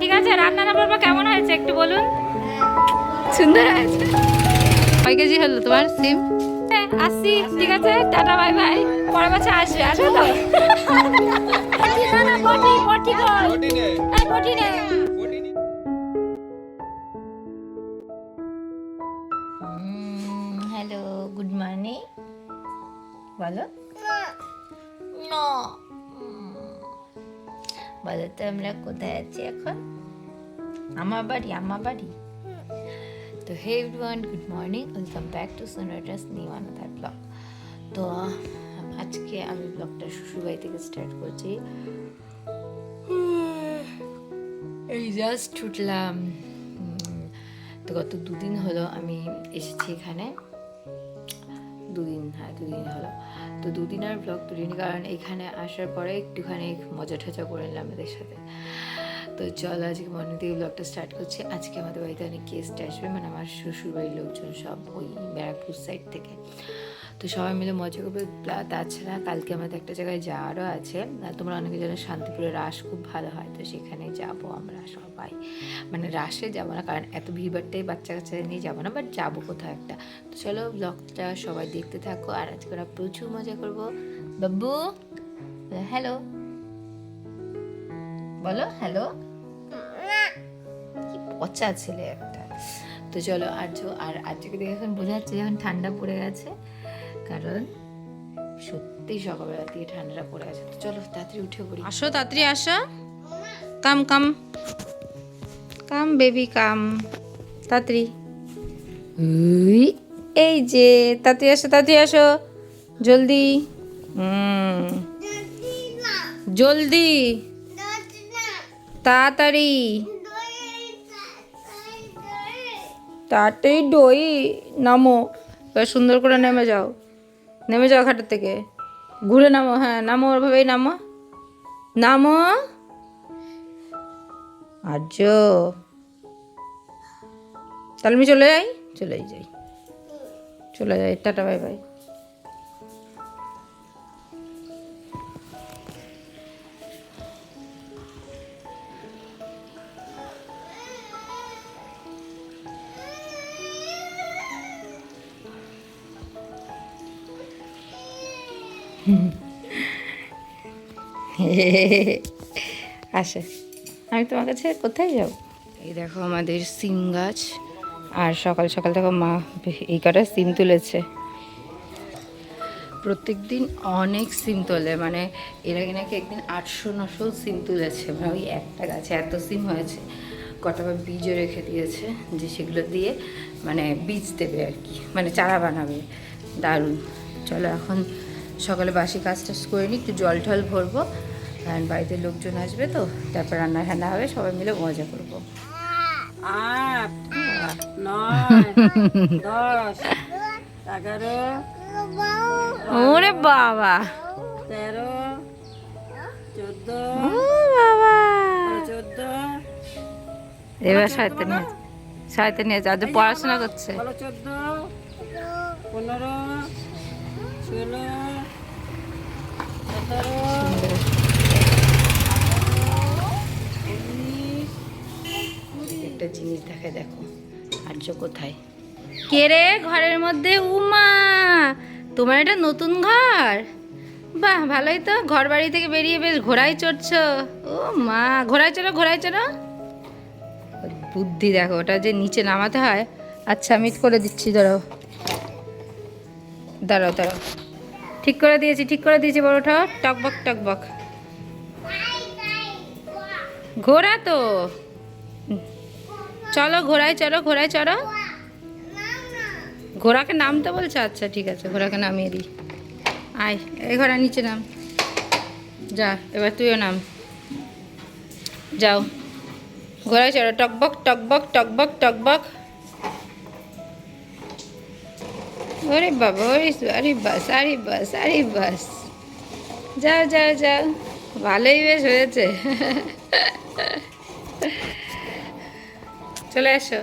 ঠিক আছে রান্নাটা বাবা কেমন হয়েছে একটু বলুন? সুন্দর হয়েছে। কয় কেজি হলো তোমার সিম? আসছি ঠিক আছে টাটা বাই বাই। পরের বছর আসবে আসবে তো? না, না, পটি, পটি কর। এই, পটি নে। Hello good morning. বলো। না। বলো তো আমরা কোথায় আছি এখন? আমার বাড়ি আমার বাড়ি। তো hey everyone good morning welcome back to Sonata's new another blog তো আজকে আমি ব্লগটা শ্বশুরবাড়ি থেকে স্টার্ট করছি। এই জাস্ট উম, তো গত দুদিন হলো আমি এসেছি এখানে। দুদিন হ্যাঁ দুদিন হলো। তো দুদিন আর ব্লগ তুলিনি কারণ এখানে আসার পরে একটুখানি মজা ঠাজা করে নিলাম এদের সাথে। তো চল, আজকে মর্নিং থেকে ব্লগটা স্টার্ট করছি। আজকে আমাদের বাড়িতে অনেক গেস্ট আসবে মানে আমার শ্বশুরবাড়ির লোকজন সব ওই ব্যারাকপুর সাইড থেকে। তো সবাই মিলে মজা করবে। তাছাড়া কালকে আমাদের একটা জায়গায় যাওয়ারও আছে। আর তোমরা অনেকে জানো শান্তিপুরে রাস খুব ভালো হয়, তো সেখানে যাব আমরা সবাই। মানে রাসে যাব না, কারণ এত ভিড়ভাড়টাই বাচ্চা কাচ্চাদের নিয়ে যাব না বাট যাব কোথাও একটা। তো চলো ব্লগটা সবাই দেখতে থাকো, আর আজকে ওরা প্রচুর মজা করব। বাবু হ্যালো বলো হ্যালো কি পচা ছেলে একটা। তো চলো আর্য আর আজকে দেখে এখন বোঝা যাচ্ছে যখন ঠান্ডা পড়ে গেছে। কারণ সত্যি সকালবেলা দিয়ে ঠান্ডাটা পড়ে গেছে তো চলো তাড়াতাড়ি উঠে পড়ি। আসো, তাড়াতাড়ি আসো। Come come. Come, baby, come. তাড়াতাড়ি। এই যে, তাড়াতাড়ি আসো তাড়াতাড়ি আসো। জলদি। জলদি। তাড়াতাড়ি। তাড়াতাড়ি ডই নামো। এবার সুন্দর করে নেমে যাও। নেমে যাও ঘাটের থেকে। ঘুরে নামো হ্যাঁ নামো ওভাবেই নামো। নামো। আর্য। তাহলে আমি চলে যাই চলে যাই। চলে যাই, টাটা, বাই বাই। আসে। আমি তোমার কাছে কোথায় যাব? এই দেখো আমাদের সিম গাছ। আর সকাল সকাল দেখো মা এই কটা সিম তুলেছে। প্রত্যেক দিন অনেক সিম তোলে মানে এর আগে নাকি একদিন আটশো নশো সিম তুলেছে মানে ওই একটা গাছে এত সিম হয়েছে কটা বা বীজও রেখে দিয়েছে যে সেগুলো দিয়ে মানে বীজ দেবে আর কি মানে চারা বানাবে। দারুণ। চলো এখন সকালে বাসি কাজ টাজ করে নিই একটু জল টল ভরবো কারণ বাড়িতে লোকজন আসবে তো তারপর রান্না ঠান্না হবে সবাই মিলে মজা করব। আট নয় দশ এগারো ওরে বাবা। তেরো চোদ্দ বাবা। চোদ্দ। এবার সাহিত্য নিয়ে সাহিত্য নিয়ে আজ পড়াশোনা করছে। চোদ্দ পনেরো ষোলো সতেরো একটা জিনিস দেখে দেখো। আর্য কোথায়? কে রে? ঘরের মধ্যে? উমা! তোমার এটা নতুন ঘর? বাহ ভালোই তো। ঘর বাড়ি থেকে বেরিয়ে বেশ ঘোড়ায় চড়ছ। ও মা ঘোড়ায় চড়ো ঘোড়ায় চড়ো। বুদ্ধি দেখো ওটা যে নিচে নামাতে হয়। আচ্ছা আমি করে দিচ্ছি দাঁড়াও দাঁড়াও দাঁড়াও। ঠিক করে দিয়েছি ঠিক করে দিয়েছি বড়টা টকবক টকবক ঘোড়া তো। চলো ঘোড়ায় চলো, ঘোড়ায় চড়ো ঘোড়াকে নামতে বলছে? আচ্ছা ঠিক আছে, ঘোড়াকে নামিয়ে দিই। আয়, এই ঘোড়া নিচে নাম। যা, এবার তুইও নাম। যাও। ঘোড়ায় চড়ো, টকবক টকবক টকবক টকবক। ওরে বাবা, ওরে আরে বাস আরে বাস আরে বাস। যাও যাও যাও। ভালোই বেশ হয়েছে। চলে এসো।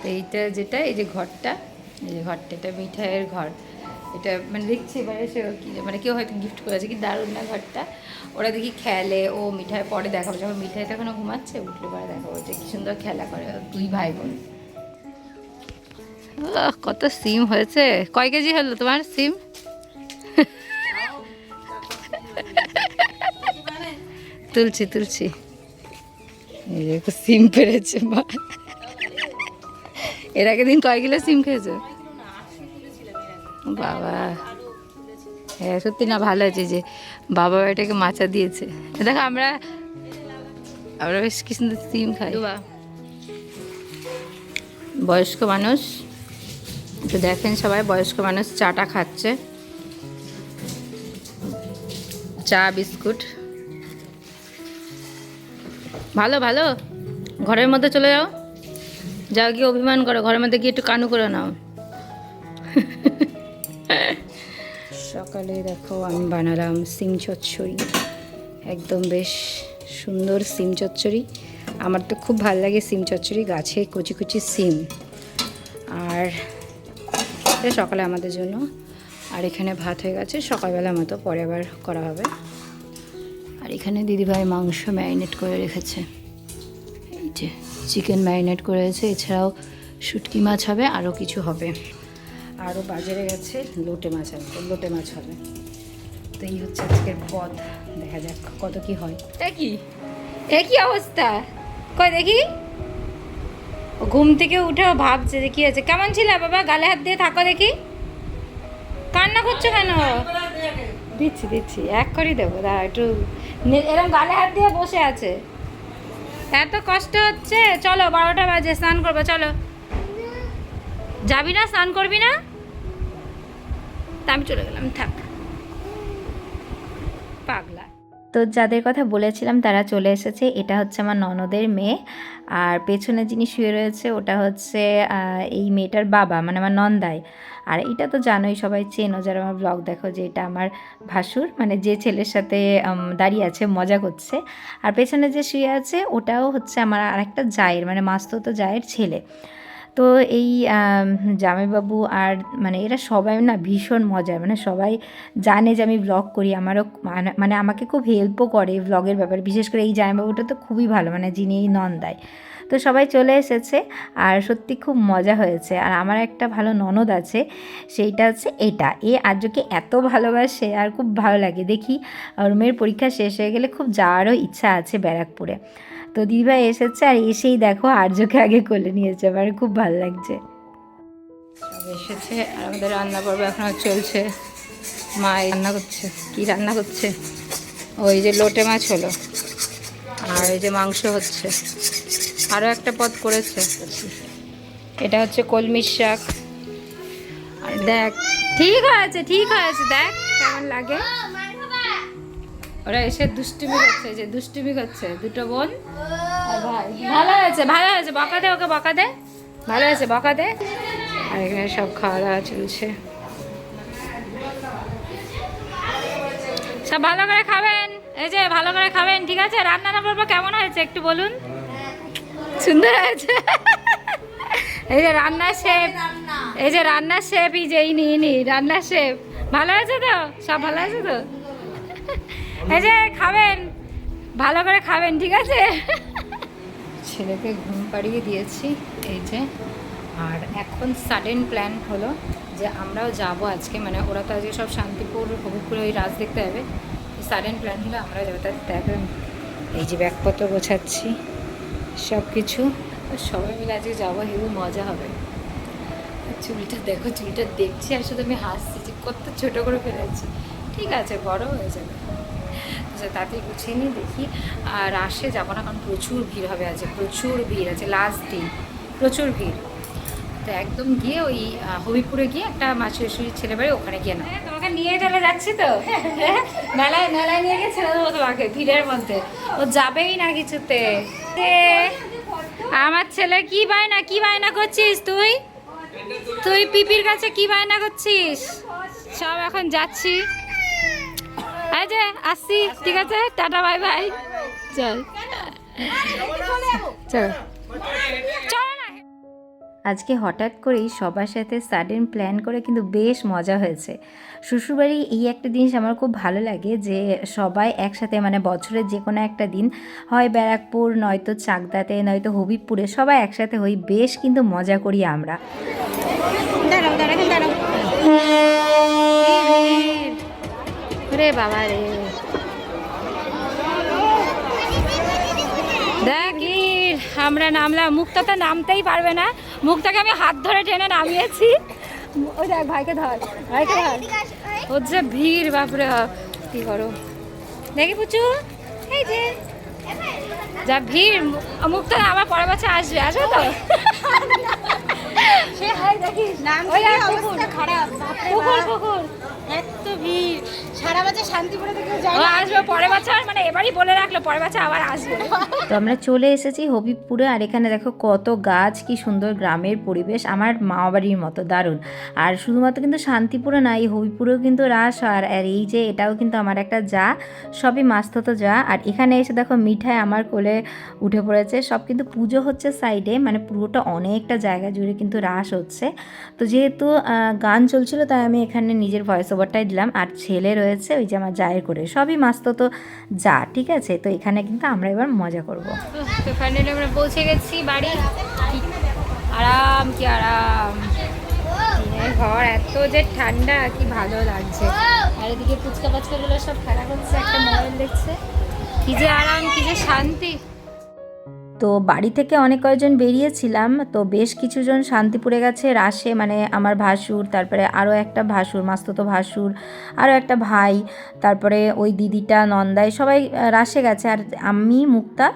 তো এইটা যেটা এই যে ঘরটা এই যে ঘরটা এটা মিঠাইয়ের ঘর। এটা মানে দেখছি এবারে সে কি মানে কেউ হয়তো গিফট করেছে কি দারুণ না ঘরটা। ওরা দেখি খেলে ও মিঠাই পরে দেখাবো। যখন মিঠাইটা এখনও ঘুমাচ্ছে উঠলে পরে দেখাবো। যে কি সুন্দর খেলা করে দুই ভাই বোন। কত সিম হয়েছে। কয় কেজি হলো তোমার সিম? তুলছি তুলছি। সিম পেরেছে মা এর আগের দিন কয় কিলো সিম খেয়েছো? বাবা। হ্যাঁ সত্যি না ভালো আছে যে বাবা এটাকে মাচা দিয়েছে। দেখো আমরা আমরা বেশ কি সুন্দর সিম খাই। বয়স্ক মানুষ একটু দেখেন সবাই বয়স্ক মানুষ চাটা খাচ্ছে। চা বিস্কুট। ভালো ভালো। ঘরের মধ্যে চলে যাও। যাও গিয়ে অভিমান করো, ঘরের মধ্যে গিয়ে একটু কানু করে নাও। সকালে দেখো আমি বানালাম সিম চচ্চড়ি। একদম বেশ সুন্দর সিম চচ্চড়ি। আমার তো খুব ভালো লাগে সিম চচ্চড়ি, গাছে কচি কুচি সিম। আর সকালে আমাদের জন্য। আর এখানে ভাত হয়ে গেছে, সকালবেলা মতো পরে আবার করা হবে। আর এখানে দিদিভাই মাংস ম্যারিনেট করে রেখেছে। এই যে, চিকেন ম্যারিনেট করে করেছে এছাড়াও শুটকি মাছ হবে, আরও কিছু হবে। আরও বাজারে গেছে লোটে মাছ হবে, লোটে মাছ হবে। তো এই হচ্ছে আজকের পদ, দেখা যাক কত কি হয়। কি একই অবস্থা। কয় দেখি? ঘুম থেকে উঠে ভাবছে যে কি আছে কেমন ছিল বাবা? গালে হাত দিয়ে থাকো দেখি। কান্না করছ কেন? দিচ্ছি দিচ্ছি। এক করেই দেবো, দাঁড়া, একটু এরকম গালে হাত দিয়ে বসে আছে। এত কষ্ট হচ্ছে? চলো, বারোটা বাজে, স্নান করব, চলো। যাবি না, স্নান করবি না? তা আমি চলে গেলাম, থাক। তো যাদের কথা বলেছিলাম তারা চলে এসেছে। এটা হচ্ছে আমার ননদের মেয়ে। আর পেছনে যিনি শুয়ে রয়েছে ওটা হচ্ছে এই মেয়েটার বাবা মানে আমার নন্দাই। আর এটা তো জানোই, সবাই চেনো যারা আমার ব্লগ দেখো যে এটা আমার ভাসুর মানে যে ছেলের সাথে দাঁড়িয়ে আছে, মজা করছে। আর পেছনে যে শুয়ে আছে ওটাও হচ্ছে আমার আরেকটা জায়ের মানে মাস্ততো জায়ের ছেলে। তো এই জামাইবাবু আর মানে এরা সবাই না ভীষণ মজার। মানে সবাই জানে যে আমি ব্লগ করি, আমারও মানে- মানে আমাকে খুব হেল্পও করে ব্লগের ব্যাপারে। বিশেষ করে এই জামাইবাবুটা তো খুবই ভালো মানে যিনি এই নন্দায় তো সবাই চলে এসেছে আর সত্যি খুব মজা হয়েছে। আর আমার একটা ভালো ননদ আছে, সেইটা হচ্ছে এটা। এ আর্যকে এত ভালোবাসে আর খুব ভালো লাগে। দেখি ওর মেয়ের পরীক্ষা শেষ হয়ে গেলে খুব যাওয়ারও ইচ্ছা আছে ব্যারাকপুরে। তো দিদিভাই এসেছে আর এসেই দেখো আর্যকে আগে কোলে নিয়েছে আমার খুব ভালো লাগছে। এসেছে আর আমাদের রান্না পর্ব এখনও চলছে। মা রান্না করছে কি রান্না করছে? ওই যে লোটে মাছ হলো আর এই যে মাংস হচ্ছে। আরও একটা পদ করেছে। এটা হচ্ছে কলমির শাক। আর দেখ ঠিক হয়েছে ঠিক হয়েছে দেখ কেমন লাগে। ওরা এসে দুষ্টুমি করছে, যে দুষ্টুমি করছে। দুটো বোন ভাই। ভালো হয়েছে ভালো হয়েছে। বকা দে ওকে, বকা দে। ভালো হয়েছে, বকা দে। আর এখানে সব খাওয়া দাওয়া চলছে। সব ভালো করে খাবেন। এই যে ভালো করে খাবেন, ঠিক আছে? রান্না না করব, কেমন হয়েছে একটু বলুন? সুন্দর হয়েছে। এই যে রান্নার শেফ। এই যে রান্নার শেফ, এই যে ইনি ইনি রান্নার শেফ। ভালো হয়েছে তো? সব ভালো আছে তো? এই যে, খাবেন। ভালো করে খাবেন, ঠিক আছে? ছেলেকে ঘুম পাড়িয়ে দিয়েছি, এই যে। আর এখন সাডেন প্ল্যান হলো যে আমরাও যাব আজকে। মানে ওরা তো আজকে সব শান্তিপুর হবিপুরে ওই রাজ দেখতে যাবে। সাডেন প্ল্যান হলো আমরা যাব তার দেখেন এই যে ব্যাগপত্র গোছাচ্ছি সব কিছু সবাই মিলে আজকে যাব, হেবু মজা হবে। চুলটা দেখো, চুলটা দেখছি, আর শুধু আমি হাসছি যে কত ছোটো করে ফেলেছি। ঠিক আছে, বড় হয়ে যাবে। আচ্ছা তাতেই গুছিয়ে নিই দেখি, আর রাসে যাব না, কারণ প্রচুর ভিড় হবে আজকে, প্রচুর ভিড় আছে লাস্ট দিন প্রচুর ভিড়। তো একদম গিয়ে ওই হবিপুরে গিয়ে একটা মাসুরি ছেলে বাড়ি ওখানে গিয়ে না তোমাকে নিয়ে চলে যাচ্ছি তো। মেলায় মেলায় নিয়ে দেবো তোমাকে, ভিড়ের মধ্যে। ও যাবেই না কিছুতে। আমার ছেলে কি বায়না কি বায়না করছিস তুই? তুই পিপির কাছে কি বায়না করছিস? সব এখন যাচ্ছি। ঠিক আছে? Tata, bye bye. চল। চলো। আজকে হঠাৎ করেই সবার সাথে সাডেন প্ল্যান করে কিন্তু বেশ মজা হয়েছে। শ্বশুরবাড়ি এই একটা জিনিস আমার খুব ভালো লাগে যে, সবাই একসাথে মানে বছরের যে কোনো একটা দিন, হয় ব্যারাকপুর, নয়তো চাকদাতে, নয়তো হবিবপুরে সবাই একসাথে হই, বেশ কিন্তু মজা করি আমরা। রে বাবা রে। দেখ আমরা নামলাম। মুক্তা তো নামতেই পারবে না। মুক্তাকে আমি হাত ধরে টেনে নামিয়েছি। ওই দেখ, ভাইকে ধর ভাইকে ধর। ওর যে ভিড়, বাপরে বাপ। কি করো? দেখি পুচু। এই যে। যা ভিড় মুক্তা আমার পরের বছর আসবে আসবে তো? সে হাই দেখিস। ওই দেখ খারাপ কুকুর কুকুর। এত ভিড়। সারা বছর শান্তিপুরে থেকে ও আসবে পরের বছর মানে এবারই বলে রাখল পরের বছর আবার আসবে। তো আমরা চলে এসেছি হবিবপুরে আর এখানে দেখো কত গাছ কি সুন্দর গ্রামের পরিবেশ। আমার মামাবাড়ির মতো দারুণ। আর শুধুমাত্র কিন্তু শান্তিপুরে না এই হবিবপুরেও কিন্তু রাস হয়। আর আর এই যে এটাও কিন্তু আমার একটা যা সবই মাস্ততো যা। আর এখানে এসে দেখো মিঠাই আমার কোলে উঠে পড়েছে। সব কিন্তু পুজো হচ্ছে সাইডে মানে পুরোটা অনেকটা জায়গা জুড়ে কিন্তু রাস হচ্ছে। তো যেহেতু গান চলছিল, তাই আমি এখানে নিজের ভয়েস ওভারটাই দিলাম। আর ছেলে রয়েছে, ওই যে আমার জায়ের করে। সবই মাস্ততো যা, ঠিক আছে? তো এখানে কিন্তু আমরা এবার মজা করব। তো ফাইনালি আমরা পৌঁছে গেছি বাড়ি। আরাম, কি আরাম। ঘর, এত যে ঠান্ডা, কি ভালো লাগছে। আর এদিকে ফুচকা পাচকাগুলো সব খেলা করছে, একটা মোবাইল দেখছে। কি যে আরাম, কি যে শান্তি। তো বাড়ি থেকে অনেক কয়েকজন বেরিয়েছিলাম, তো বেশ কিছুজন শান্তিপুরে গেছে রাসে মানে আমার ভাসুর, তারপরে আরও একটা ভাসুর, মাস্ততো ভাসুর আরও একটা ভাই, তারপরে ওই দিদিটা, নন্দাই, সবাই রাসে গেছে। আর আমি, মুক্তা,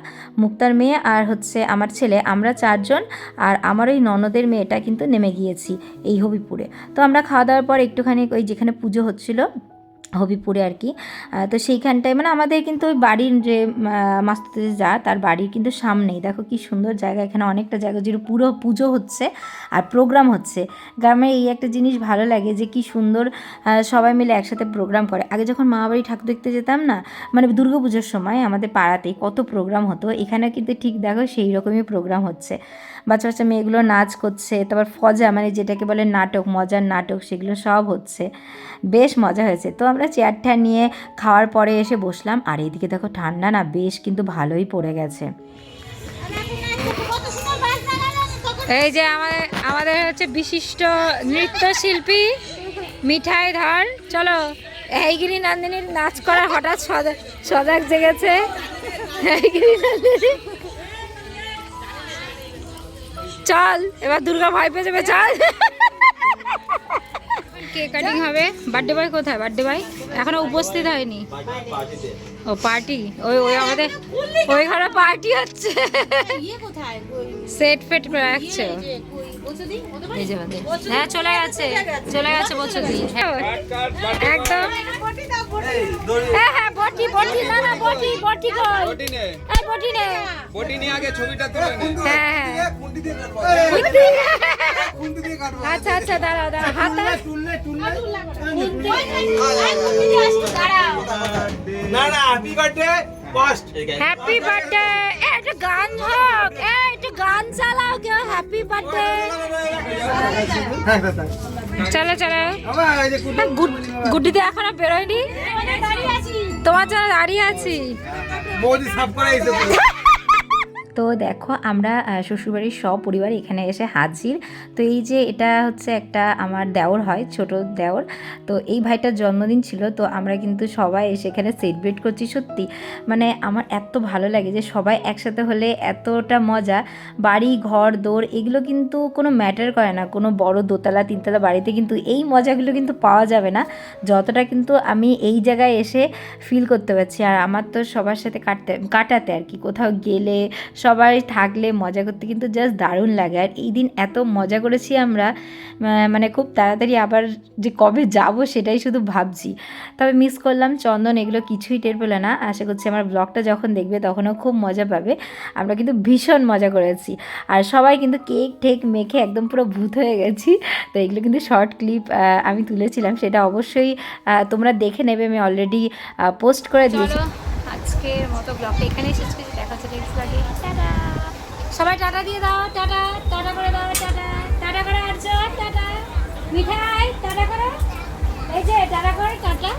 মুক্তার মেয়ে আর হচ্ছে আমার ছেলে, আমরা চারজন, আর আমার ওই ননদের মেয়েটা কিন্তু নেমে গিয়েছি এই হবিপুরে। তো আমরা খাওয়া দাওয়ার পর একটুখানি ওই যেখানে পুজো হচ্ছিল হবিপুরে আর কি। তো সেইখানটায় মানে আমাদের কিন্তু ওই বাড়ির যে মাস্তুতে যা, তার বাড়ির কিন্তু সামনেই। দেখো কি সুন্দর জায়গা, এখানে অনেকটা জায়গা জুড়ে পুরো পুজো হচ্ছে আর প্রোগ্রাম হচ্ছে। গ্রামে এই একটা জিনিস ভালো লাগে যে কি সুন্দর সবাই মিলে একসাথে প্রোগ্রাম করে। আগে যখন মা বাড়ি ঠাকুর দেখতে যেতাম না মানে দুর্গা পুজোর সময় আমাদের পাড়াতেই কত প্রোগ্রাম হতো। এখানে কিন্তু ঠিক দেখো সেই রকমই প্রোগ্রাম হচ্ছে। বাচ্চা বাচ্চা মেয়েগুলো নাচ করছে, তারপর ফজা মানে যেটাকে বলে নাটক, মজার নাটক, সেগুলো সব হচ্ছে। বেশ মজা হয়েছে। তো আমরা চেয়ারটা নিয়ে খাওয়ার পরে এসে বসলাম। আর এইদিকে দেখো ঠান্ডা না, বেশ কিন্তু ভালোই পড়ে গেছে। এই যে আমাদের আমাদের হচ্ছে বিশিষ্ট নৃত্যশিল্পী মিঠাই ধর, চলো। এইগিরি নন্দিনীর নাচ করা হঠাৎ সজাগ জেগেছে। চল, এবার দুর্গা ভয় পেয়ে যাবে, চল। কেক কাটিং হবে। বার্থডে বয় কোথায়? বার্থডে বয় এখনও উপস্থিত হয়নি। ও পার্টি ওই ওই আমাদের ওই ঘরে পার্টি হচ্ছে। ইয়ে সেট ফেট রাখছে। ও। যে কই বছদি ওদের এই যে আমাদের। হ্যাঁ চলে গেছে। চলে গেছে বছর দিয়ে একদম। হ্যাঁ হ্যাঁ বটি বটি না না বটি বটি কই বটি নে। এই বটি নে। বটি নিয়ে আগে ছবিটা তুলে নে। হ্যাঁ আচ্ছা আচ্ছা দাঁড়াও দাঁড়াও। হাতে দাঁড়াও। না না happy birthday first happy birthday একটা গান হোক। এ একটু গান চালাও কেউ হ্যাপি বার্থডে চলো চলো। গুড্ডিতে এখনও বেরোয়নি? তোমার জন্য দাঁড়িয়ে আছি। সাফ করে এসে তো দেখো আমরা শ্বশুরবাড়ির সব পরিবার এখানে এসে হাজির। তো এই যে এটা হচ্ছে একটা আমার দেওর হয়, ছোট দেওর। তো এই ভাইটার জন্মদিন ছিল, তো আমরা কিন্তু সবাই এসে এখানে সেলিব্রেট করছি সত্যি। মানে আমার এত ভালো লাগে যে সবাই একসাথে হলে এতটা মজা। বাড়ি, ঘর দৌড় এগুলো কিন্তু কোনো ম্যাটার করে না। কোনো বড় দোতলা, তিনতলা বাড়িতে কিন্তু এই মজাগুলো কিন্তু পাওয়া যাবে না। যতটা কিন্তু আমি এই জায়গায় এসে ফিল করতে পারছি। আর আমার তো সবার সাথে কাটতে, কাটাতে আর কি। কোথাও গেলে সবাই থাকলে মজা করতে কিন্তু জাস্ট দারুণ লাগে। আর এই দিন এত মজা করেছি আমরা মানে খুব তাড়াতাড়ি আবার যে কবে যাব সেটাই শুধু ভাবছি। তবে মিস করলাম, চন্দন এগুলো কিছুই টের পেল না। আশা করছি আমার ব্লগটা যখন দেখবে তখনও খুব মজা পাবে। আমরা কিন্তু ভীষণ মজা করেছি। আর সবাই কিন্তু কেক ঠেক মেখে একদম পুরো ভূত হয়ে গেছি। তো এগুলো কিন্তু শর্ট ক্লিপ আমি তুলেছিলাম। সেটা অবশ্যই তোমরা দেখে নেবে। আমি অলরেডি পোস্ট করে দিয়েছি। আজকের মতো ব্লগটা এখানেই করছি দেখা টাটা সবাই টাটা দিয়ে দাও, টাটা টাটা করে দাও, টাটা টাটা করে আটজন টাটা, মিঠাই, টাটা করে, এই যে টাটা করে টাটা